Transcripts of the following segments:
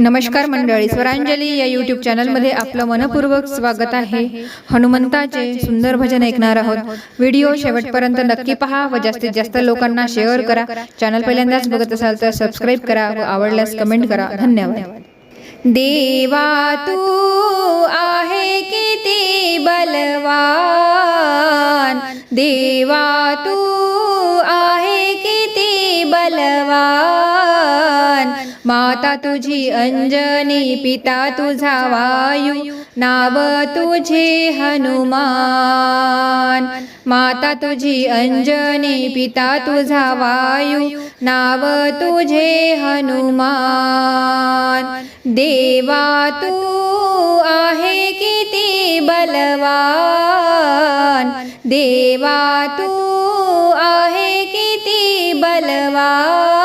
नमस्कार मंडळी स्वरांजली या यूट्यूब चॅनलमध्ये आपलं मनपूर्वक स्वागत आहे. हनुमंताचे सुंदर भजन ऐकणार आहोत. व्हिडिओ शेवटपर्यंत नक्की पहा व जास्तीत जास्त लोकांना शेअर करा. चॅनल पहिल्यांदाच बघत असाल तर सबस्क्राईब करा व आवडल्यास कमेंट करा. धन्यवाद. देवा तू आहे किती बलवान. देवा तू आहे किती बलवान. माता तुझी अंजनी पिता तुझा वायू नाव तुझे हनुमान. माता तुझी अंजनी पिता तुझा वायू नाव तुझे हनुमान. देवा तू आहे किती बलवान. देवा तू आहे किती बलवान.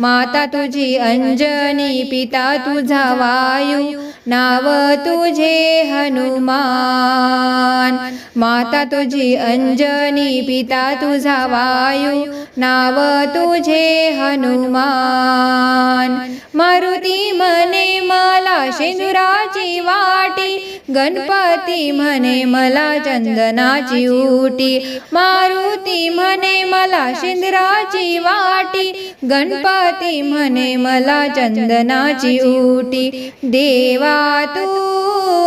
माता तुझी अंजनी पिता तुझा वायू नाव तुझे हनुमान. माता तुझी अंजनी पिता तुझा वायू नाव तुझे हनुमान. मारुती म्हणे मला शेंदुराची वाटी गणपती म्हणे मला चंदनाची उटी. मारुती म्हणे मला शेंदुराची वाटी गणपती म्हणे मला चंदनाची उटी देवा तू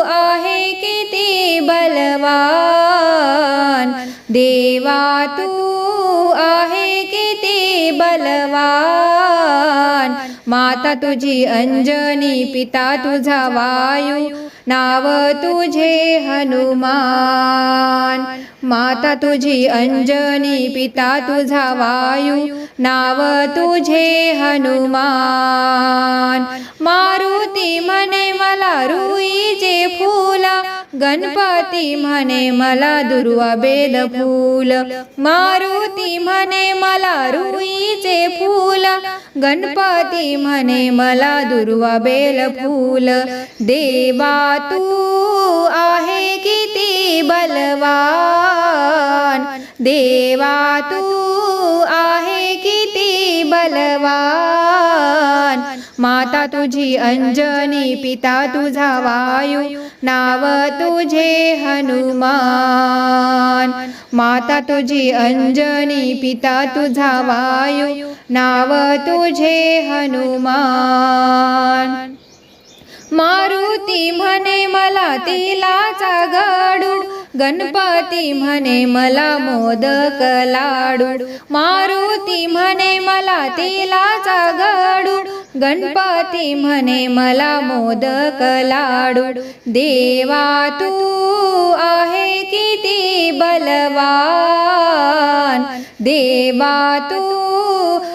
आहे किती बलवान. देवा तू आहे किती बलवान. माता तुझी अंजनी पिता तुझा वायू नाव तुझे हनुमान. माता तुझी अंजनी पिता तुझा वायू नाव तुझे हनुमान. मारुती मने मला रुईचे फू गणपती म्हणे मला दुर्वा बेद फूल. मारुती म्हणे मला रुईचे फूल. गणपती म्हणे मला दुर्वा बेल फूल. देवा तू आहे किती बलवान. देवा तू आहे किती बलवान. माता तुझी अंजनी पिता तुझा वायू नाव तुझे हनुमान. माता तुझी अंजनी पिता तुझा वायू नाव तुझे हनुमान. मारुती म्हणे मला तिलाचा गडू गणपती म्हणे मला मोदक लाडू. मारुती म्हणे मला तिलाचा गडू गणपती म्हणे मला मोदक लाडू देवा तू आहे किती बलवान. देवा तू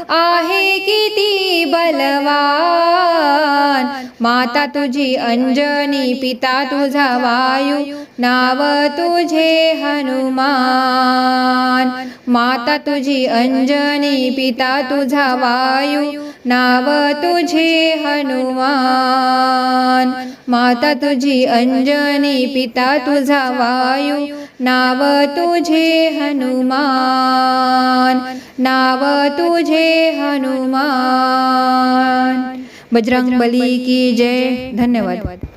आहे किती बलवान. माता तुझी अंजनी पिता तुझा वायू नाव तुझे हनुमान. माता तुझी अंजनी पिता तुझा वायू नाव तुझे हनुमान माता तुझी अंजनी पिता तुझा वायू. नाव तुझे हनुमान नाव तुझे हनुमान. बजरंग बली की जय. धन्यवाद.